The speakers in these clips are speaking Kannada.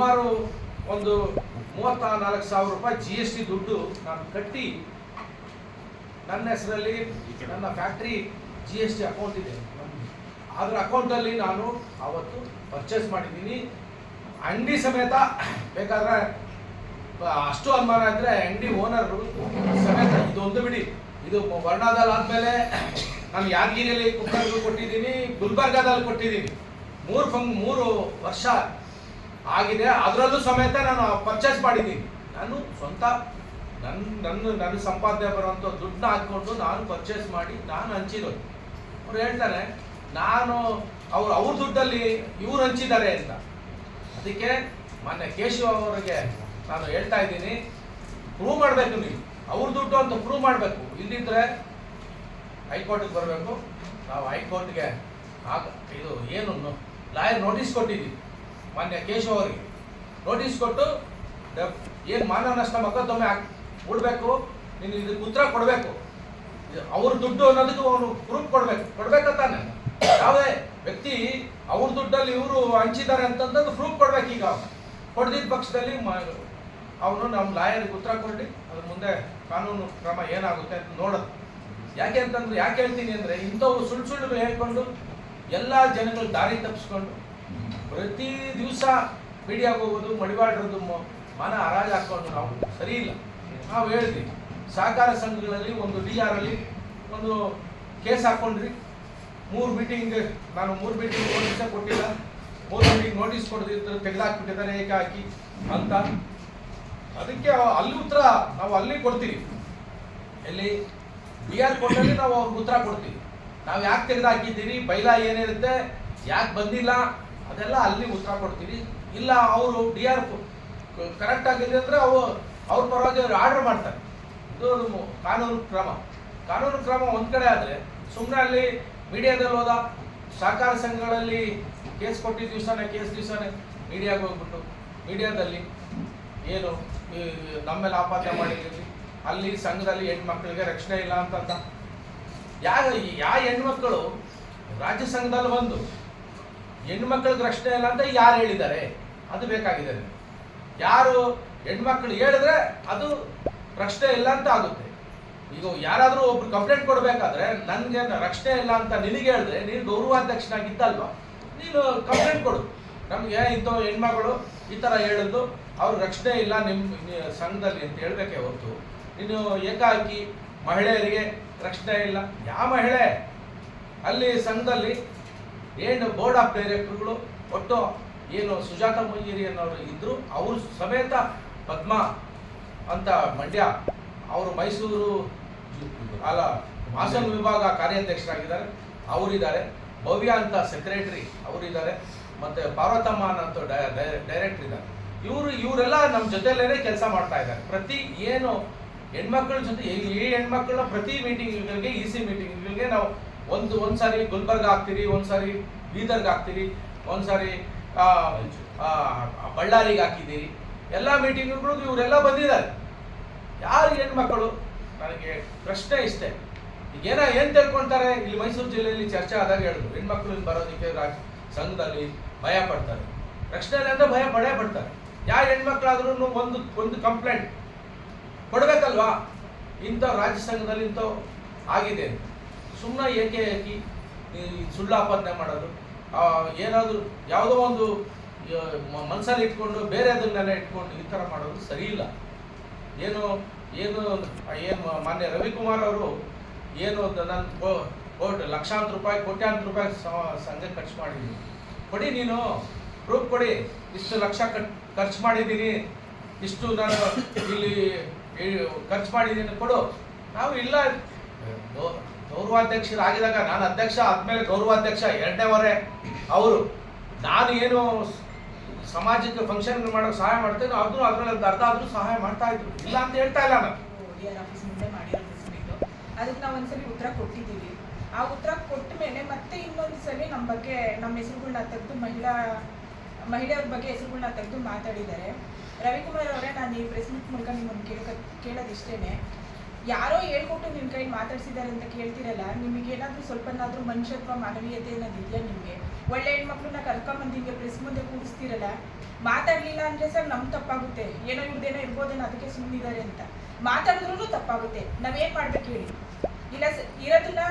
ಸುಮಾರು ಒಂದು ಮೂವತ್ತ ನಾಲ್ಕು ಸಾವಿರ ರೂಪಾಯಿ ಜಿ ಎಸ್ ಟಿ ದುಡ್ಡು ನಾನು ಕಟ್ಟಿ ನನ್ನ ಹೆಸರಲ್ಲಿ ನನ್ನ factory G S T account ಇದೆ. ಅದರ ಅಕೌಂಟಲ್ಲಿ ನಾನು ಅವತ್ತು ಪರ್ಚೇಸ್ ಮಾಡಿದ್ದೀನಿ. ಅಂಗಡಿ ಸಮೇತ ಬೇಕಾದ್ರೆ ಅಷ್ಟು ಅನುಮಾನ ಇದ್ರೆ ಅಂಗಡಿ ಓನರ್ ಸಮೇತ ಇದೊಂದು ಬಿಡಿ. ಇದು ವರ್ಣಾದಲ್ಲಿ ಆದ್ಮೇಲೆ ನಾನು ಯಾದಗಿರಿಯಲ್ಲಿ ಕುಕ್ಕರ್ಗಳು ಕೊಟ್ಟಿದ್ದೀನಿ, ಗುಲ್ಬರ್ಗಾದಲ್ಲಿ ಕೊಟ್ಟಿದ್ದೀನಿ. ಮೂರು ಫಂಗ್ ಮೂರು ವರ್ಷ ಆಗಿದೆ. ಅದರಲ್ಲೂ ಸಮೇತ ನಾನು ಪರ್ಚೇಸ್ ಮಾಡಿದ್ದೀನಿ. ನಾನು ಸ್ವಂತ ನನ್ನ ನನ್ನ ನನ್ನ ಸಂಪಾದನೆ ಬರುವಂಥ ದುಡ್ಡನ್ನ ಹಾಕ್ಕೊಂಡು ನಾನು ಪರ್ಚೇಸ್ ಮಾಡಿ ನಾನು ಹಂಚಿರೋದು. ಅವ್ರು ಹೇಳ್ತಾರೆ, ನಾನು ಅವ್ರು, ಅವ್ರ ದುಡ್ಡಲ್ಲಿ ಇವ್ರು ಹಂಚಿದ್ದಾರೆ ಅಂತ. ಅದಕ್ಕೆ ಮೊನ್ನೆ ಕೇಶವ ಅವರಿಗೆ ನಾನು ಹೇಳ್ತಾ ಇದ್ದೀನಿ ಪ್ರೂವ್ ಮಾಡಬೇಕು ನೀವು. ಅವ್ರ ದುಡ್ಡು ಅಂತ ಪ್ರೂವ್ ಮಾಡಬೇಕು. ಇಲ್ಲಿದ್ರೆ ಹೈಕೋರ್ಟಿಗೆ ಬರಬೇಕು. ನಾವು ಹೈಕೋರ್ಟ್ಗೆ ಆಗ, ಇದು ಏನು, ಲಾಯರ್ ನೋಟಿಸ್ ಕೊಟ್ಟಿದ್ದೀವಿ. ಮಾನ್ಯ ಕೇಶವ ಅವರಿಗೆ. ನೋಟಿಸ್ ಕೊಟ್ಟು ಏನು ಮಾನವ ನಷ್ಟ ಮೊಕದ್ದಮೆ ಹಾಕ್ ಬಿಡ್ಬೇಕು ನೀನು ಇದಕ್ಕೆ ಉತ್ತರ ಕೊಡಬೇಕು. ಅವ್ರ ದುಡ್ಡು ಅನ್ನೋದಕ್ಕೆ ಅವನು ಪ್ರೂಫ್ ಕೊಡ್ಬೇಕು. ಕೊಡ್ಬೇಕಂತಾನೆ ಯಾವುದೇ ವ್ಯಕ್ತಿ, ಅವ್ರ ದುಡ್ಡಲ್ಲಿ ಇವರು ಹಂಚಿದ್ದಾರೆ ಅಂತಂದ್ರೆ ಪ್ರೂಫ್ ಕೊಡ್ಬೇಕು ಈಗ ಕೊಡ್ದಿದ್ದ ಪಕ್ಷದಲ್ಲಿ ಅವನು ನಮ್ಮ ಲಾಯರ್ಗೆ ಉತ್ತರ ಕೊಡಿ ಅದ್ರ ಮುಂದೆ ಕಾನೂನು ಕ್ರಮ ಏನಾಗುತ್ತೆ ಅಂತ ನೋಡೋದು. ಯಾಕೆ ಅಂತಂದ್ರೆ, ಯಾಕೆ ಹೇಳ್ತೀನಿ ಅಂದ್ರೆ ಇಂಥವು ಸುಳ್ಳು ಸುಳ್ಳು ಹೇಳ್ಕೊಂಡು, ಎಲ್ಲ ಜನಗಳು ದಾರಿ ತಪ್ಪಿಸ್ಕೊಂಡು ಪ್ರತಿ ದಿವಸ ಮೀಡಿಯಾಗೆ ಹೋಗೋದು ಮಡಿವಾಡ್ರದ್ದು ಮ- ಮನ ಹರಾಜು ಹಾಕ್ಕೊಂಡು ನಾವು ಸರಿ ಇಲ್ಲ. ನಾವು ಹೇಳಿದ್ವಿ ಸಹಕಾರ ಸಂಘಗಳಲ್ಲಿ ಒಂದು ಡಿ ಆರ್ ಅಲ್ಲಿ ಒಂದು ಕೇಸ್ ಹಾಕೊಂಡ್ರಿ. ಮೂರು ಮೀಟಿಂಗ್ ನಾನು ಮೂರು ಮೀಟಿಂಗ್ ನೋಟಿಸ್ ಕೊಟ್ಟಿಲ್ಲ. ಮೂರು ಮೀಟಿಂಗ್ ನೋಟಿಸ್ ಕೊಡದಿದ್ರು ತೆಗೆದಾಕ್ಬಿಟ್ಟಿದ್ದಾರೆ, ಏಕೆ ಹಾಕಿ ಅಂತ. ಅದಕ್ಕೆ ಅಲ್ಲಿ ಉತ್ತರ ನಾವು ಅಲ್ಲಿ ಕೊಡ್ತೀವಿ. ಎಲ್ಲಿ? ಬಿ ಆರ್ ಕೋರ್ಟಲ್ಲಿ ನಾವು ಅವ್ರಿಗೆ ಉತ್ತರ ಕೊಡ್ತೀವಿ. ನಾವು ಯಾಕೆ ತೆಗೆದಾಕಿದ್ದೀವಿ ಬೈಲ ಏನಿರುತ್ತೆ? ಯಾಕೆ ಬಂದಿಲ್ಲ? ಅದೆಲ್ಲ ಅಲ್ಲಿ ಉತ್ತರ ಕೊಡ್ತೀವಿ. ಇಲ್ಲ, ಅವರು ಡಿ ಆರ್ ಕರೆಕ್ಟ್ ಆಗಿದೆ ಅಂದರೆ ಅವು ಅವ್ರ ಪರವಾಗಿ ಅವ್ರು ಆರ್ಡರ್ ಮಾಡ್ತಾರೆ. ಇದು ಕಾನೂನು ಕ್ರಮ. ಕಾನೂನು ಕ್ರಮ ಒಂದು ಕಡೆ ಆದರೆ ಸುಮ್ಮನೆ ಅಲ್ಲಿ ಮೀಡಿಯಾದಲ್ಲಿ ಹೋದ ಸಹಕಾರ ಸಂಘಗಳಲ್ಲಿ ಕೇಸ್ ಕೊಟ್ಟಿದ್ದ ದಿವಸನೇ ಕೇಸ್ ದಿವಸನೇ ಮೀಡಿಯಾಗೆ ಹೋಗ್ಬಿಟ್ಟು. ಮೀಡಿಯಾದಲ್ಲಿ ಏನು ನಮ್ಮೆಲ್ಲ ನಮ್ಮೇಲೆ ಆಪಾದನೆ ಮಾಡಿದ್ದೀವಿ ಅಲ್ಲಿ ಸಂಘದಲ್ಲಿ ಹೆಣ್ಮಕ್ಳಿಗೆ ರಕ್ಷಣೆ ಇಲ್ಲ ಅಂತಂದ ಯಾವ ಯಾವ ಹೆಣ್ಮಕ್ಳು ರಾಜ್ಯ ಸಂಘದಲ್ಲಿ ಬಂದು ಹೆಣ್ಮಕ್ಳಿಗೆ ರಕ್ಷಣೆ ಇಲ್ಲ ಅಂತ ಯಾರು ಹೇಳಿದ್ದಾರೆ? ಅದು ಬೇಕಾಗಿದೆ ಯಾರು ಹೆಣ್ಮಕ್ಳು ಹೇಳಿದ್ರೆ ಅದು ರಕ್ಷಣೆ ಇಲ್ಲ ಅಂತ ಆಗುತ್ತೆ. ಈಗ ಯಾರಾದರೂ ಒಬ್ರು ಕಂಪ್ಲೇಂಟ್ ಕೊಡಬೇಕಾದ್ರೆ ನನಗೆ ರಕ್ಷಣೆ ಇಲ್ಲ ಅಂತ ನಿನಗೆ ಹೇಳಿದ್ರೆ ನೀನು ಗೌರವಾಧ್ಯಕ್ಷನಾಗಿದ್ದಲ್ವಾ? ನೀನು ಕಂಪ್ಲೇಂಟ್ ಕೊಡು. ನಮಗೆ ಇಂಥ ಹೆಣ್ಮಗಳು ಈ ಥರ ಹೇಳಿದ್ದು, ಅವ್ರ ರಕ್ಷಣೆ ಇಲ್ಲ ನಿಮ್ಮ ಸಂಘದಲ್ಲಿ ಅಂತ ಹೇಳ್ಬೇಕೆ ಹೊರತು. ನೀನು ಏಕಾಕಿ ಮಹಿಳೆಯರಿಗೆ ರಕ್ಷಣೆ ಇಲ್ಲ. ಯಾವ ಮಹಿಳೆ? ಅಲ್ಲಿ ಸಂಘದಲ್ಲಿ ಏನು ಬೋರ್ಡ್ ಆಫ್ ಡೈರೆಕ್ಟರ್ಗಳು ಒಟ್ಟು ಏನು ಸುಜಾತ ಮೊಯ್ಯಿರಿ ಅನ್ನೋರು ಇದ್ದರು ಅವರು ಸಮೇತ ಪದ್ಮ ಅಂತ ಮಂಡ್ಯ, ಅವರು ಮೈಸೂರು ಅಲ್ಲ ಹಾಸನ ವಿಭಾಗ ಕಾರ್ಯಾಧ್ಯಕ್ಷರಾಗಿದ್ದಾರೆ, ಅವರಿದ್ದಾರೆ. ಭವ್ಯ ಅಂತ ಸೆಕ್ರೆಟರಿ ಅವರಿದ್ದಾರೆ. ಮತ್ತೆ ಪಾರ್ವತಮ್ಮ ಅಂತ ಡೈರೆಕ್ಟರ್ ಇದ್ದಾರೆ. ಇವರು, ಇವರೆಲ್ಲ ನಮ್ಮ ಜೊತೆಲೇನೆ ಕೆಲಸ ಮಾಡ್ತಾ ಇದ್ದಾರೆ. ಪ್ರತಿ ಏನು ಹೆಣ್ಮಕ್ಳ ಜೊತೆ, ಈ ಹೆಣ್ಮಕ್ಳನ್ನ ಪ್ರತಿ ಮೀಟಿಂಗ್ಗಳಿಗೆ ಇ ಸಿ ಮೀಟಿಂಗ್ಗಳಿಗೆ ನಾವು ಒಂದು ಒಂದ್ಸಾರಿ ಗುಲ್ಬರ್ಗ ಹಾಕ್ತೀರಿ ಒಂದ್ಸಾರಿ ಬೀದರ್ಗೆ ಹಾಕ್ತೀರಿ ಒಂದ್ಸಾರಿ ಬಳ್ಳಾರಿಗೆ ಹಾಕಿದ್ದೀರಿ, ಎಲ್ಲ ಮೀಟಿಂಗ್ಗಳು ಇವರೆಲ್ಲ ಬಂದಿದ್ದಾರೆ. ಯಾರು ಹೆಣ್ಮಕ್ಕಳು ನನಗೆ ಪ್ರಶ್ನೆ ಇಷ್ಟೇ. ಈಗೇನ ಏನ್ ತಿಳ್ಕೊಂತಾರೆ? ಇಲ್ಲಿ ಮೈಸೂರು ಜಿಲ್ಲೆಯಲ್ಲಿ ಚರ್ಚೆ ಆದಾಗ ಹೇಳಿದ್ರು. ಹೆಣ್ಮಕ್ಳು ಇಲ್ಲಿ ಬರೋದಕ್ಕೆ ರಾಜ್ ಸಂಘದಲ್ಲಿ ಭಯ ಪಡ್ತಾರೆ. ರಕ್ಷಣೆ ಅಂದರೆ ಭಯ ಪಡೇ ಪಡ್ತಾರೆ. ಯಾವ ಹೆಣ್ಮಕ್ಳಾದ್ರೂ ಒಂದು ಒಂದು ಕಂಪ್ಲೇಂಟ್ ಕೊಡ್ಬೇಕಲ್ವಾ? ಇಂಥ ರಾಜ್ಯ ಸಂಘದಲ್ಲಿ ಇಂಥ ಆಗಿದೆ ಸುಮ್ಮನೆ ಏಕೆ ಈ ಸುಳ್ಳು ಆಪಾದನೆ ಮಾಡೋದು? ಏನಾದರೂ ಯಾವುದೋ ಒಂದು ಮನಸ್ಸಲ್ಲಿ ಇಟ್ಕೊಂಡು ಬೇರೆ ಅದನ್ನೆಲ್ಲ ಇಟ್ಕೊಂಡು ಈ ಥರ ಮಾಡೋದು ಸರಿ ಇಲ್ಲ. ಏನು ಏನು ಏನು, ಮಾನ್ಯ ರವಿಕುಮಾರ್ ಅವರು ಏನು ನನ್ನ ಕೋಟ್ ಲಕ್ಷಾಂತರ ರೂಪಾಯಿ, ಕೋಟ್ಯಾಂತರ ರೂಪಾಯಿ ಸಂಜೆ ಖರ್ಚು ಮಾಡಿದ್ದೀನಿ ಕೊಡಿ ನೀನು, ಪ್ರೂಫ್ ಕೊಡಿ. ಇಷ್ಟು ಲಕ್ಷ ಖರ್ಚು ಮಾಡಿದ್ದೀನಿ. ಇಷ್ಟು ನಾನು ಇಲ್ಲಿ ಖರ್ಚು ಮಾಡಿದ್ದೀನಿ ಕೊಡು. ನಾವು ಇಲ್ಲ. ಗೌ- ಗೌರವಾಧ್ಯಕ್ಷರಾಗಿದ್ದಾಗ ನಾನು ಅಧ್ಯಕ್ಷ ಆದ್ಮೇಲೆ ಗೌರವಾಧ್ಯಕ್ಷ ಎರಡನೇ ವರೆ. ಅವರು, ನಾನು ಏನು ಸಮಾಜಕ್ಕೆ ಫಂಕ್ಷನ್ ಮಾಡೋಕೆ ಸಹಾಯ ಮಾಡ್ತೇನೆ ಆದ್ರೂ ಅದ್ರಲ್ಲಿ ಅರ್ಧ ಆದ್ರೂ ಸಹಾಯ ಮಾಡ್ತಾ ಇದ್ರು. ಇಲ್ಲ ಅಂತ ಹೇಳ್ತಾ ಇಲ್ಲ ನಾನು. ಅದಕ್ಕೆ ನಾವು ಒಂದ್ಸಲಿ ಉತ್ತರ ಕೊಟ್ಟಿದ್ದೀವಿ. ಆ ಉತ್ತರ ಕೊಟ್ಟ ಮೇಲೆ ಮತ್ತೆ ಇನ್ನೊಂದು ಸರಿ ನಮ್ಮ ಬಗ್ಗೆ ನಮ್ಮ ಹೆಸರುಗಳನ್ನ ತೆಗೆದು ಮಹಿಳಾ ಮಹಿಳೆಯರ ಬಗ್ಗೆ ಹೆಸರುಗಳನ್ನ ತೆಗೆದು ಮಾತಾಡಿದ್ದಾರೆ. ರವಿಕುಮಾರ್ ಅವರೇ, ನಾನು ಈ ಪ್ರೆಸ್ ಮೀಟ್ ಮೂಲಕ ನಿಮ್ಮನ್ನು ಕೇಳೋದಿಷ್ಟೇನೆ ಯಾರೋ ಹೇಳ್ಕೊಟ್ಟು ನಿಮ್ಮ ಕೈ ಮಾತಾಡ್ಸಿದ್ದಾರೆ ಅಂತ ಕೇಳ್ತಿರಲ್ಲ, ನಿಮಗೆ ಏನಾದರೂ ಸ್ವಲ್ಪನಾದ್ರೂ ಮನುಷ್ಯತ್ವ, ಮಾನವೀಯತೆ ಅನ್ನೋದು ಇದೆಯಾ ನಿಮಗೆ? ಒಳ್ಳೆ ಹೆಣ್ಮಕ್ಳನ್ನ ಕರ್ಕೊಂಬಂದು ಹಿಂಗೆ ಪ್ರೆಸ್ ಮುಂದೆ ಕೂಡಿಸ್ತಿರಲ್ಲ ಮಾತಾಡಲಿಲ್ಲ ಅಂದರೆ ಸರ್ ನಮ್ ತಪ್ಪಾಗುತ್ತೆ. ಏನೋ ಇವ್ರದ್ದೇನೋ ಇರ್ಬೋದೇನೋ ಅದಕ್ಕೆ ಸುಮ್ಮನಿದ್ದಾರೆ ಅಂತ. ಮಾತಾಡಿದ್ರೂ ತಪ್ಪಾಗುತ್ತೆ. ನಾವೇನು ಮಾಡ್ಬೇಕು ಹೇಳಿ? ಇಲ್ಲ ಇರೋದನ್ನ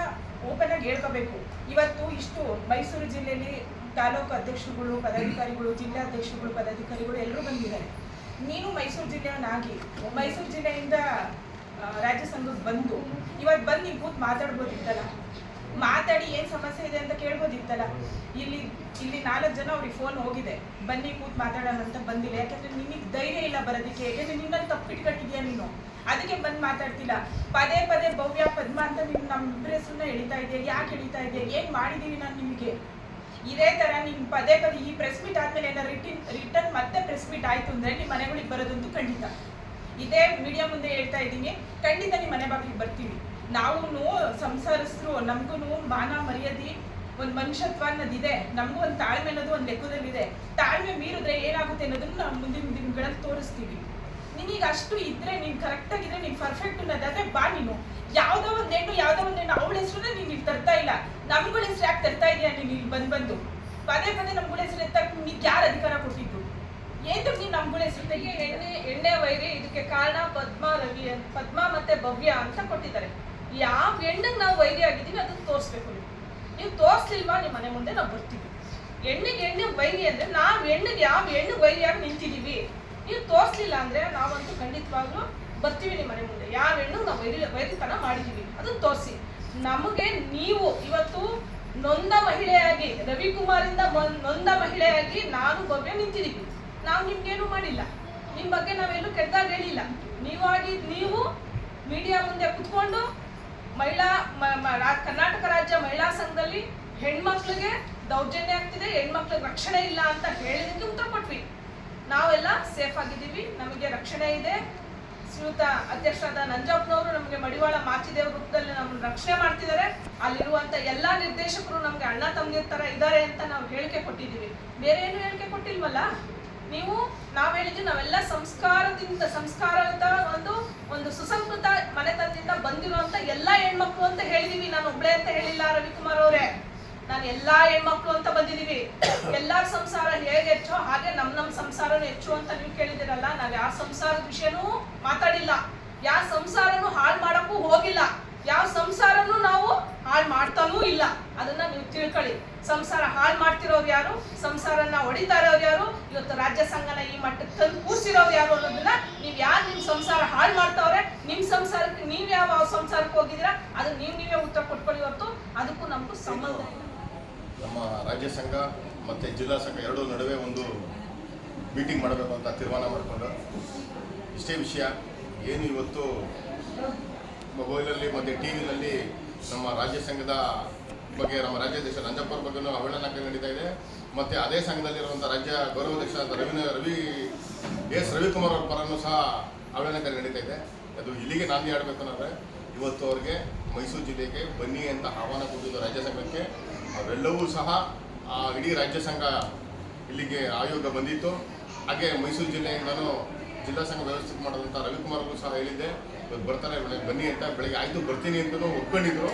ಓಪನ್ ಆಗಿ ಹೇಳ್ಕೋಬೇಕು. ಇವತ್ತು ಇಷ್ಟು ಮೈಸೂರು ಜಿಲ್ಲೆಯಲ್ಲಿ ತಾಲೂಕು ಅಧ್ಯಕ್ಷರುಗಳು, ಪದಾಧಿಕಾರಿಗಳು, ಜಿಲ್ಲಾಧ್ಯಕ್ಷರುಗಳು, ಪದಾಧಿಕಾರಿಗಳು ಎಲ್ಲರೂ ಬಂದಿದ್ದಾರೆ. ನೀನು ಮೈಸೂರು ಜಿಲ್ಲೆಯವನಾಗಿ. ಮೈಸೂರು ಜಿಲ್ಲೆಯಿಂದ ರಾಜ್ಯ ಸಂಘಕ್ಕೆ ಬಂದು ಇವತ್ತು ಬಂದು ನೀವು ಕೂತ್ ಮಾತಾಡ್ಬೋದಿತ್ತಲ್ಲ? ಮಾತಾಡಿ ಏನ್ ಸಮಸ್ಯೆ ಇದೆ ಅಂತ ಕೇಳ್ಬೋದಿತ್ತಲ್ಲ? ಇಲ್ಲಿ ಇಲ್ಲಿ ನಾಲ್ಕು ಜನ ಅವ್ರಿಗೆ ಫೋನ್ ಹೋಗಿದೆ. ಬನ್ನಿ ಕೂತ್ ಮಾತಾಡೋಣ ಅಂತ ಬಂದಿಲ್ಲ. ಯಾಕಂದ್ರೆ ನಿನಗೆ ಧೈರ್ಯ ಇಲ್ಲ ಬರೋದಕ್ಕೆ. ಯಾಕಂದ್ರೆ ನಿನ್ನಲ್ಲಿ ತಪ್ಪಿಟ್ಕೊಂಡಿದ್ಯಾ ನೀನು? ಅದಕ್ಕೆ ಬಂದು ಮಾತಾಡ್ತಿಲ್ಲ. ಪದೇ ಪದೇ ಭವ್ಯ ಪದ್ಮ ಅಂತ ನಿಮ್ ನಮ್ಮ ಎಳಿತಾ ಇದೆಯಾ? ಯಾಕೆ ಎಳಿತಾ ಇದೆಯಾ? ಏನ್ ಮಾಡಿದೀವಿ ನಾನು ನಿಮಗೆ? ಇದೇ ತರ ನಿಮ್ ಪದೇ ಪದೇ ಈ ಪ್ರೆಸ್ ಮೀಟ್ ಆದ್ಮೇಲೆ ರಿಟರ್ನ್ ರಿಟರ್ನ್ ಮತ್ತೆ ಪ್ರೆಸ್ ಮೀಟ್ ಆಯ್ತು ಅಂದ್ರೆ ನಿಮ್ ಮನೆಗಳಿಗೆ ಬರೋದಂತೂ ಖಂಡಿತ. ಇದೇ ಮೀಡಿಯಾ ಮುಂದೆ ಹೇಳ್ತಾ ಇದ್ದೀನಿ. ಖಂಡಿತ ನಿಮ್ಮ ಮನೆ ಬಾಗಿಲಿಗೆ ಬರ್ತೀವಿ ನಾವು ಸಂಸಾರಸ್ಥರು ನಮಗೂ ಮಾನ ಮರ್ಯಾದೆ, ಒಂದು ಮನುಷ್ಯತ್ವ ಅನ್ನೋದಿದೆ. ನಮಗೂ ಒಂದು ತಾಳ್ಮೆ ಅನ್ನೋದು ಒಂದು ಲೆಕ್ಕದಲ್ಲಿದೆ. ತಾಳ್ಮೆ ಮೀರಿದ್ರೆ ಏನಾಗುತ್ತೆ ಅನ್ನೋದನ್ನ ನಾವು ಮುಂದಿನ ದಿನಗಳಲ್ಲಿ ತೋರಿಸ್ತೀವಿ. ನಿನಗೆ ಅಷ್ಟು ಇದ್ರೆ, ನೀನು ಕರೆಕ್ಟ್ ಆಗಿದ್ರೆ ನೀನು ಪರ್ಫೆಕ್ಟ್ ಅನ್ನೋದಾದ್ರೆ ಬಾ ನೀನು. ಯಾವ್ದೋ ಒಂದು ಹೆಣ್ಣು, ಯಾವ್ದೋ ಒಂದು ಹೆಣ್ಣು, ಅವಳ ಹೆಸರನ್ನ ನೀನು ಇಲ್ಲಿ ತರ್ತಾ ಇಲ್ಲ. ನಮ್ಗಳ ಹೆಸರು ಯಾಕೆ ತರ್ತಾ ಇದೆಯಾ ನೀನು ಇಲ್ಲಿ ಬಂದ್ ಬಂದು? ಪದೇ ಪದೇ ನಮ್ಗಳ ಹೆಸರು ಎತ್ತಕ್ಕೆ ನಿಮ್ಗೆ ಯಾರು ಅಧಿಕಾರ ಕೊಟ್ಟಿದ್ದು? ಏತಕ್ಕೆ ನೀನು ನಮ್ಗಳ ಹೆಸರು ತೆಗಿ ಇದಕ್ಕೆ ಎಣ್ಣೆ ಎಣ್ಣೆ ವೈರಿ, ಇದಕ್ಕೆ ಕಾರಣ ಪದ್ಮ ರವಿ ಅಂತ, ಪದ್ಮ ಮತ್ತೆ ಭವ್ಯ ಅಂತ ಕೊಟ್ಟಿದ್ದಾರೆ. ಯಾವ ಹೆಣ್ಣಿಗೆ ನಾವು ವೈರಿ ಆಗಿದ್ದೀವಿ ಅದನ್ನ ತೋರಿಸ್ಬೇಕು ನೀವು. ನೀವು ತೋರಿಸ್ಲಿಲ್ವಾ ನಿಮ್ಮ ಮನೆ ಮುಂದೆ, ನಾವು ಬರ್ತೀವಿ. ಎಣ್ಣೆಗೆ ಎಣ್ಣೆ ವೈರಿ ಅಂದ್ರೆ ನಾವು ಹೆಣ್ಣಿಗೆ ಯಾವ ಎಣ್ಣೆ ವೈರಿಯಾಗಿ ನಿಂತಿದೀವಿ. ನೀವು ತೋರಿಸ್ಲಿಲ್ಲ ಅಂದ್ರೆ ನಾವಂತೂ ಖಂಡಿತವಾಗ್ಲೂ ಬರ್ತೀವಿ ನಿಮ್ಮ ಮನೆ ಮುಂದೆ. ಯಾವ ಹೆಣ್ಣು ನಾವು ವೈರಿ, ವೈರಿತನ ಮಾಡಿದೀವಿ, ಅದನ್ನ ತೋರಿಸಿ. ನಮಗೆ ನೀವು ಇವತ್ತು ನೊಂದ ಮಹಿಳೆಯಾಗಿ, ರವಿಕುಮಾರಿಂದ ನೊಂದ ಮಹಿಳೆಯಾಗಿ ನಾನು ಭವ್ಯ ನಿಂತಿದ್ದೀವಿ ನಾವು ನಿಮ್ಗೇನು ಮಾಡಿಲ್ಲ. ನಿಮ್ ಬಗ್ಗೆ ನಾವೆಲ್ಲೂ ಕೆಟ್ಟದಾಗ ಹೇಳಿಲ್ಲ. ನೀವಾಗಿ ನೀವು ಮೀಡಿಯಾ ಮುಂದೆ ಕುತ್ಕೊಂಡು ಮಹಿಳಾ ಕರ್ನಾಟಕ ರಾಜ್ಯ ಮಹಿಳಾ ಸಂಘದಲ್ಲಿ ಹೆಣ್ಮಕ್ಳಿಗೆ ದೌರ್ಜನ್ಯ ಆಗ್ತಿದೆ, ಹೆಣ್ಮಕ್ಳಿಗೆ ರಕ್ಷಣೆ ಇಲ್ಲ ಅಂತ ಹೇಳಿದಕ್ಕೆ ಉತ್ತರ ಕೊಟ್ವಿ. ನಾವೆಲ್ಲ ಸೇಫ್ ಆಗಿದ್ದೀವಿ, ನಮಗೆ ರಕ್ಷಣೆ ಇದೆ. ಶ್ರೀಯುತ ಅಧ್ಯಕ್ಷರಾದ ನಂಜಪ್ಪನವರು ನಮಗೆ ಮಡಿವಾಳ ಮಾಚಿದೇವ ರೂಪದಲ್ಲಿ ನಮ್ಮನ್ನು ರಕ್ಷಣೆ ಮಾಡ್ತಿದ್ದಾರೆ. ಅಲ್ಲಿರುವಂತ ಎಲ್ಲಾ ನಿರ್ದೇಶಕರು ನಮ್ಗೆ ಅಣ್ಣ, ತಮ್ಮದಿರ ತರ ಇದ್ದಾರೆ ಅಂತ ನಾವು ಹೇಳಿಕೆ ಕೊಟ್ಟಿದ್ದೀವಿ. ಬೇರೆ ಏನು ಹೇಳಿಕೆ ಕೊಟ್ಟಿಲ್ವಲ್ಲ? ನೀವು ನಾವ್ ಹೇಳಿದ್ವಿ ನಾವೆಲ್ಲ ಸಂಸ್ಕಾರದಿಂದ ಸಂಸ್ಕಾರದ ಒಂದು ಒಂದು ಸುಸಂಸ್ಕೃತ ಮನೆತನದಿಂದ ಬಂದಿರುವಂತ ಎಲ್ಲಾ ಹೆಣ್ಮಕ್ಳು ಅಂತ ಹೇಳಿದೀವಿ. ನಾನು ಒಬ್ಳೆ ಅಂತ ಹೇಳಿಲ್ಲ ರವಿಕುಮಾರ್ ಅವರೇ. ನಾನು ಎಲ್ಲಾ ಹೆಣ್ಮಕ್ಳು ಅಂತ ಬಂದಿದೀವಿ. ಎಲ್ಲಾರ ಸಂಸಾರ ಹೇಗೆ ಹೆಚ್ಚೋ ಹಾಗೆ ನಮ್ ನಮ್ ಸಂಸಾರನು ಹೆಚ್ಚು ಅಂತ ನೀವು ಕೇಳಿದಿರಲ್ಲ ನಾವ್ ಯಾವ ಸಂಸಾರದ ವಿಷಯನೂ ಮಾತಾಡಿಲ್ಲ. ಯಾವ ಸಂಸಾರನು ಹಾಳು ಮಾಡಕ್ಕೂ ಹೋಗಿಲ್ಲ. ಯಾವ ಸಂಸಾರನು ನಾವು ಹಾಳು ಮಾಡ್ತಾನೂ ಇಲ್ಲ. ಅದನ್ನ ನೀವು ತಿಳ್ಕೊಳ್ಳಿ. ಸಂಸಾರ ಹಾಳು ಮಾಡ್ತಿರೋರು ಯಾರು? ಸಂಸಾರನ ಹೊಡಿತಾ ಇರೋರು ಯಾರು? ಇವತ್ತು ರಾಜ್ಯ ಸಂಘನ ಈ ಮಟ್ಟಕ್ಕೆ ತಂದು ಕೂರ್ಸಿರೋರು ಯಾರು ಅನ್ನೋದನ್ನ ನೀವ್ ಯಾರು ನಿಮ್ ಸಂಸಾರ ಹಾಳು ಮಾಡ್ತಾವ್ರೆ? ನಿಮ್ ಸಂಸಾರಕ್ಕೆ ನೀವ್ ಯಾವ ಸಂಸಾರಕ್ಕೆ ಹೋಗಿದ್ದೀರಾ? ಅದು ನೀವ್ ನೀವೇ ಉತ್ತರ ಕೊಟ್ಕೊಳ್ಳಿ ಹೊರತು. ಅದಕ್ಕೂ ನಮಗೂ ಸಂಬಂಧ ನಮ್ಮ ರಾಜ್ಯ ಸಂಘ ಮತ್ತು ಜಿಲ್ಲಾ ಸಂಘ ಎರಡೂ ನಡುವೆ ಒಂದು ಮೀಟಿಂಗ್ ಮಾಡಬೇಕು ಅಂತ ತೀರ್ಮಾನ ಮಾಡಿಕೊಂಡು ಇಷ್ಟೇ ವಿಷಯ. ಏನು ಇವತ್ತು ಮೊಬೈಲಲ್ಲಿ ಮತ್ತು ಟಿ ವಿನಲ್ಲಿ ನಮ್ಮ ರಾಜ್ಯ ಸಂಘದ ಬಗ್ಗೆ, ನಮ್ಮ ರಾಜ್ಯಾಧ್ಯಕ್ಷ ನಂಜಪ್ಪರ ಬಗ್ಗೆನೂ ಅವಹೇಳನಕ್ಕೆ ನಡೀತಾ ಇದೆ. ಮತ್ತು ಅದೇ ಸಂಘದಲ್ಲಿರುವಂಥ ರಾಜ್ಯ ಗೌರವಾಧ್ಯಕ್ಷರಾದ ರವಿ ರವಿ, ಎಸ್ ರವಿಕುಮಾರ್ ಅವರ ಪರನೂ ಸಹ ಅವಹೇಳನಕ್ಕೆ ನಡೀತಾ ಇದೆ. ಅದು ಇಲ್ಲಿಗೆ ನಾಂದಿ ಆಡಬೇಕು ಅನ್ನೋದ್ರೆ ಇವತ್ತು ಅವ್ರಿಗೆ ಮೈಸೂರು ಜಿಲ್ಲೆಗೆ ಬನ್ನಿ ಅಂತ ಆಹ್ವಾನ ಕೊಟ್ಟಿದ್ದು ರಾಜ್ಯ ಸಂಘಕ್ಕೆ. ಅವೆಲ್ಲವೂ ಸಹ ಆ ಇಡೀ ರಾಜ್ಯ ಸಂಘ ಇಲ್ಲಿಗೆ ಆಯೋಗ ಬಂದಿತ್ತು. ಹಾಗೆ ಮೈಸೂರು ಜಿಲ್ಲೆಯಿಂದನೂ ಜಿಲ್ಲಾ ಸಂಘ ವ್ಯವಸ್ಥೆ ಮಾಡಿದಂಥ ರವಿಕುಮಾರ್ ಅವರು ಸಹ ಹೇಳಿದ್ದೆ, ಇವತ್ತು ಬರ್ತಾರೆ, ಬೆಳಗ್ಗೆ ಬನ್ನಿ ಅಂತ, ಬೆಳಗ್ಗೆ ಆಯಿತು ಬರ್ತೀನಿ ಅಂತಲೂ ಒಪ್ಕೊಂಡಿದ್ರು.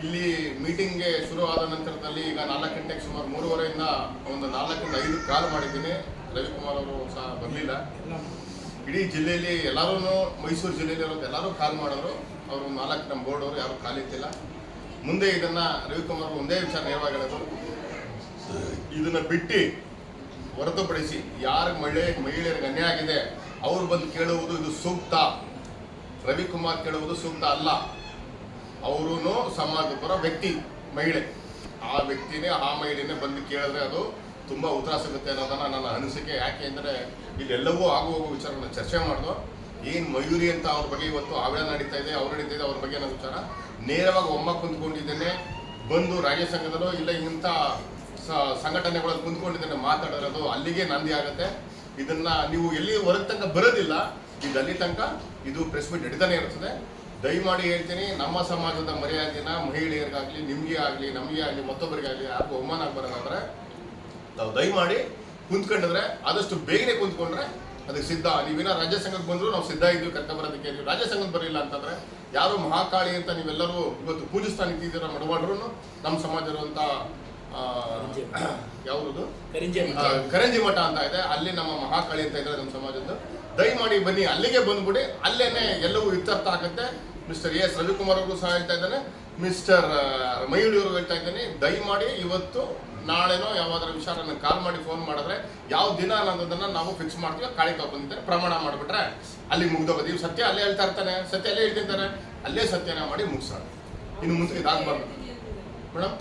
ಇಲ್ಲಿ ಮೀಟಿಂಗ್ಗೆ ಶುರು ಆದ ನಂತರದಲ್ಲಿ ಈಗ ನಾಲ್ಕು ಗಂಟೆಗೆ ಸುಮಾರು ಮೂರುವರೆಯಿಂದ ಒಂದು ನಾಲ್ಕರಿಂದ ಐದು ಕಾಲ್ ಮಾಡಿದ್ದೀನಿ. ರವಿಕುಮಾರ್ ಅವರು ಸಹ ಬರಲಿಲ್ಲ ಇಡೀ ಜಿಲ್ಲೆಯಲ್ಲಿ ಎಲ್ಲರೂ ಮೈಸೂರು ಜಿಲ್ಲೆಯಲ್ಲಿ ಇರೋದು ಎಲ್ಲರೂ ಕಾಲ್ ಮಾಡೋರು. ಅವರು ನಾಲ್ಕು ನಮ್ಮ ಬೋರ್ಡ್ ಅವರು, ಯಾರು ಖಾಲಿ ಎತ್ತಿಲ್ಲ ಮುಂದೆ ಇದನ್ನು ರವಿಕುಮಾರ್ ಒಂದೇ ವಿಚಾರ ನೇರವಾಗಿ ಹೇಳೋದು. ಇದನ್ನ ಬಿಟ್ಟು ಹೊರತುಪಡಿಸಿ ಯಾರು ಮಹಿಳೆ, ಮಹಿಳೆಯರಿಗೆ ಅನ್ಯಾಯ ಆಗಿದೆ, ಅವ್ರು ಬಂದು ಕೇಳುವುದು ಇದು ಸೂಕ್ತ. ರವಿಕುಮಾರ್ ಕೇಳುವುದು ಸೂಕ್ತ ಅಲ್ಲ. ಅವರು ಸಮಾಜದ ಪರ ವ್ಯಕ್ತಿ, ಮಹಿಳೆ. ಆ ವ್ಯಕ್ತಿನೇ, ಆ ಮಹಿಳೆನೇ ಬಂದು ಕೇಳಿದ್ರೆ ಅದು ತುಂಬ ಉತ್ತರ ಸಿಗುತ್ತೆ ಅನ್ನೋದನ್ನ ನನ್ನ ಅನಿಸಿಕೆ. ಯಾಕೆ ಅಂದರೆ ಇಲ್ಲೆಲ್ಲವೂ ಆಗು ಹೋಗೋ ವಿಚಾರನ ಚರ್ಚೆ ಮಾಡಿದ್ರು ಏನು ಮಯೂರಿ ಅಂತ ಅವ್ರ ಬಗ್ಗೆ ಇವತ್ತು ಆವೇಳ ನಡೀತಾ ಇದೆ, ಅವ್ರು ನಡೀತಾ ಇದೆ, ಅವ್ರ ಬಗ್ಗೆ ಅನ್ನೋ ವಿಚಾರ. ನೇರವಾಗಿ ಒಮ್ಮ ಕುಂತ್ಕೊಂಡಿದ್ದೇನೆ ಬಂದು ರಾಜ್ಯ ಸಂಘದಲ್ಲೂ ಇಲ್ಲ ಇಂಥ ಸಂಘಟನೆಗಳ ಕುಂತ್ಕೊಂಡಿದ್ದೇನೆ ಮಾತಾಡೋದು ಅಲ್ಲಿಗೆ ನಂದಿ ಆಗುತ್ತೆ. ಇದನ್ನ ನೀವು ಎಲ್ಲಿ ಹೊರಗೆ ತನಕ ಬರೋದಿಲ್ಲ. ಇದು ಅಲ್ಲಿ ತನಕ, ಇದು ಪ್ರೆಸ್ ಮೀಟ್ ನಡೀತಾನೆ ಇರ್ತದೆ. ದಯಮಾಡಿ ಹೇಳ್ತೀನಿ ನಮ್ಮ ಸಮಾಜದ ಮರ್ಯಾದೆನ ಮಹಿಳೆಯರಿಗಾಗಲಿ ನಿಮಗೆ ಆಗಲಿ ನಮಗೆ ಆಗಲಿ ಮತ್ತೊಬ್ಬರಿಗಾಗಲಿ ಯಾರಿಗೂ ಅವಮಾನ ಬರೋದಾದ್ರೆ ತಾವು ದಯಮಾಡಿ ಕುಂತ್ಕೊಂಡಿದ್ರೆ ಆದಷ್ಟು ಬೇಗನೆ ಕುಂತ್ಕೊಂಡ್ರೆ ಅದಕ್ಕೆ ಸಿದ್ಧ. ನೀವೇನೋ ರಾಜ್ಯ ಸಂಘಕ್ಕೆ ಬಂದ್ರು ನಾವು ಸಿದ್ಧ ಇದ್ವಿ ಕರ್ಕ ಬರೋದಕ್ಕೆ ನೀವು ರಾಜ್ಯ ಸಂಘಕ್ಕೆ ಬರಲಿಲ್ಲ ಅಂತಂದ್ರೆ ಯಾರು ಮಹಾಕಾಳಿ ಅಂತ ನೀವೆಲ್ಲರೂ ಇವತ್ತು ಪೂಜಿಸ್ತಾ ನಿಂತಿದ್ದೀರ ಮಡವಾಡ್ರು ನಮ್ಮ ಸಮಾಜ ಇರುವಂತ ಯಾವುದು ಕರಿಂಜೆ ಕರಂಜಿ ಮಠ ಅಂತ ಇದೆ. ಅಲ್ಲಿ ನಮ್ಮ ಮಹಾಕಾಳಿ ಅಂತ ಇದ್ದಾರೆ ನಮ್ಮ ಸಮಾಜದ್ದು. ದಯಮಾಡಿ ಬನ್ನಿ, ಅಲ್ಲಿಗೆ ಬಂದ್ಬಿಡಿ. ಅಲ್ಲೇನೆ ಎಲ್ಲವೂ ಇತ್ಯರ್ಥ ಆಗುತ್ತೆ. ಮಿಸ್ಟರ್ ಎಸ್ ರವಿಕುಮಾರ್ ಅವರು ಸಹ ಹೇಳ್ತಾ ಇದ್ದಾನೆ. ಮಿಸ್ಟರ್ ಅವರು ಹೇಳ್ತಾ ಇದ್ದೀನಿ, ದಯಮಾಡಿ ಇವತ್ತು, ನಾಳೆನೋ ಯಾವ್ದಾದ್ರು ವಿಚಾರ ಕಾಲ್ ಮಾಡಿ ಫೋನ್ ಮಾಡಿದ್ರೆ, ಯಾವ ದಿನ ಅನ್ನೋದನ್ನ ನಾವು ಫಿಕ್ಸ್ ಮಾಡ್ತೀವಿ ಕಾಳಿಕ ಬಂದಿದ್ದಾರೆ ಪ್ರಮಾಣ ಮಾಡಿಬಿಟ್ರೆ ಅಲ್ಲಿ ಮುಗ್ದೋಗೋದು ಇವ್ ಸತ್ಯ ಅಲ್ಲೇ ಹೇಳ್ತಾ ಇರ್ತಾನೆ, ಸತ್ಯ ಅಲ್ಲೇ ಹೇಳ್ತಿರ್ತಾನೆ ಅಲ್ಲೇ ಸತ್ಯನ ಮಾಡಿ ಮುಗಿಸೋಣ ಇನ್ನು ಮುಂದೆ ಇದಾಗಬಾರ್ದು ಮೇಡಮ್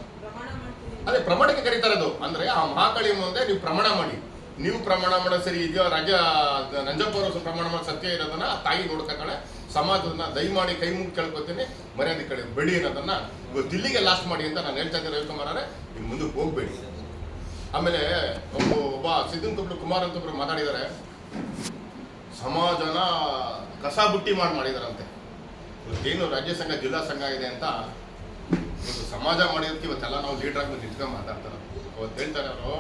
ಅದೇ ಪ್ರಮಾಣಕ್ಕೆ ಕರೀತಾರೆ ಅದು. ಅಂದ್ರೆ ಆ ಮಹಾಕಾಳಿ ಮುಂದೆ ನೀವು ಪ್ರಮಾಣ ಮಾಡಿ. ನೀವು ಪ್ರಮಾಣ ಮಾಡೋ ಸರಿ ಇದೆಯೋ, ರಾಜ ನಂಜಪ್ಪ ಪ್ರಮಾಣ ಮಾಡೋ ಸತ್ಯ ಇರೋದನ್ನ ತಾಯಿ ನೋಡ್ತಕ್ಕಳೆ ಸಮಾಜದನ್ನ ದಯಮಾಡಿ ಕೈ ಮುಗಿ ಕೇಳ್ಕೊತೀನಿ, ಮರ್ಯಾದೆ ಕಡೆ ಬೆಳಿ ಅನ್ನೋದನ್ನ ದಿಲ್ಲಿಗೆ ಲಾಸ್ಟ್ ಮಾಡಿ ಅಂತ ನಾನು ಹೇಳ್ತಾ ಇದ್ದೆ ರವಿಕುಮಾರ್ ಮುಂದೆ ಮುಂದಕ್ಕೆ ಹೋಗ್ಬೇಡಿ. ಆಮೇಲೆ ಒಬ್ಬ ಒಬ್ಬ ಕುಬ್ಲು ಕುಮಾರ್ ಅಂತ ಒಬ್ರು ಮಾತಾಡಿದ್ದಾರೆ. ಸಮಾಜನ ಕಸ ಬುಟ್ಟಿ ಮಾಡಿ ಮಾಡಿದಾರಂತೆ. ಇವತ್ತೇನು ರಾಜ್ಯ ಸಂಘ, ಜಿಲ್ಲಾ ಸಂಘ ಇದೆ ಅಂತ ಇವತ್ತು ಸಮಾಜ ಮಾಡಿದಕ್ಕೆ ಇವತ್ತೆಲ್ಲ ನಾವು ಲೀಡರ್ ಆಗಿ ನಿಂತ್ಕೊಂಡು ಮಾತಾಡ್ತಾರೆ. ಅವತ್ತು ಹೇಳ್ತಾರೆ ಅವರು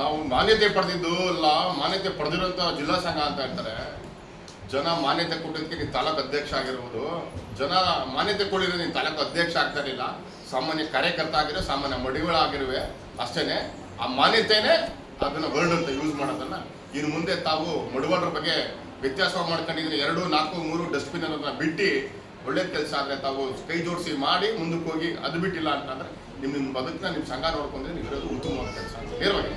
ನಾವು ಮಾನ್ಯತೆ ಪಡೆದಿದ್ದು ಅಲ್ಲ ಮಾನ್ಯತೆ ಪಡೆದಿರೋಂಥ ಜಿಲ್ಲಾ ಸಂಘ ಅಂತ ಹೇಳ್ತಾರೆ. ಜನ ಮಾನ್ಯತೆ ಕೊಟ್ಟಿದ್ದಕ್ಕೆ ನೀನು ತಾಲೂಕು ಅಧ್ಯಕ್ಷ ಆಗಿರ್ಬೋದು. ಜನ ಮಾನ್ಯತೆ ಕೊಡಿರೋ ನೀನು ತಾಲೂಕು ಅಧ್ಯಕ್ಷ ಆಗ್ತಾ ಇರಲಿಲ್ಲ ಸಾಮಾನ್ಯ ಕಾರ್ಯಕರ್ತ ಆಗಿರೋ, ಸಾಮಾನ್ಯ ಮಡಿಗಳಾಗಿರುವೆ. ಅಷ್ಟೇನೆ, ಆ ಮಾನ್ಯತೆನೇ ಅದನ್ನ ವರ್ಡ್ ಅಂತ ಯೂಸ್ ಮಾಡೋದನ್ನ ಇನ್ನು ಮುಂದೆ ತಾವು ಮಡಿವಾಳರ ಬಗ್ಗೆ ವ್ಯತ್ಯಾಸ ಮಾಡ್ಕೊಂಡಿದ್ರೆ ಎರಡು, ನಾಲ್ಕು, ಮೂರು ಡಸ್ಟ್ಬಿನ್ ಅನ್ನೋದನ್ನ ಬಿಟ್ಟು ಒಳ್ಳೆ ಕೆಲಸ ಆದರೆ ತಾವು ಕೈ ಜೋಡಿಸಿ ಮಾಡಿ ಮುಂದಕ್ಕೆ ಹೋಗಿ ಅದು ಬಿಟ್ಟಿಲ್ಲ ಅಂತಂದ್ರೆ ನಿಮ್ಮ ನಿಮ್ಮ ಬದುಕನ್ನ ನಿಮ್ಮ ಸಂಘ ನೋಡ್ಕೊಂಡ್ರೆ ನೀವು ಇರೋದು ಉತ್ತಮವಾದ ಕೆಲಸ ನೇರವಾಗಿ.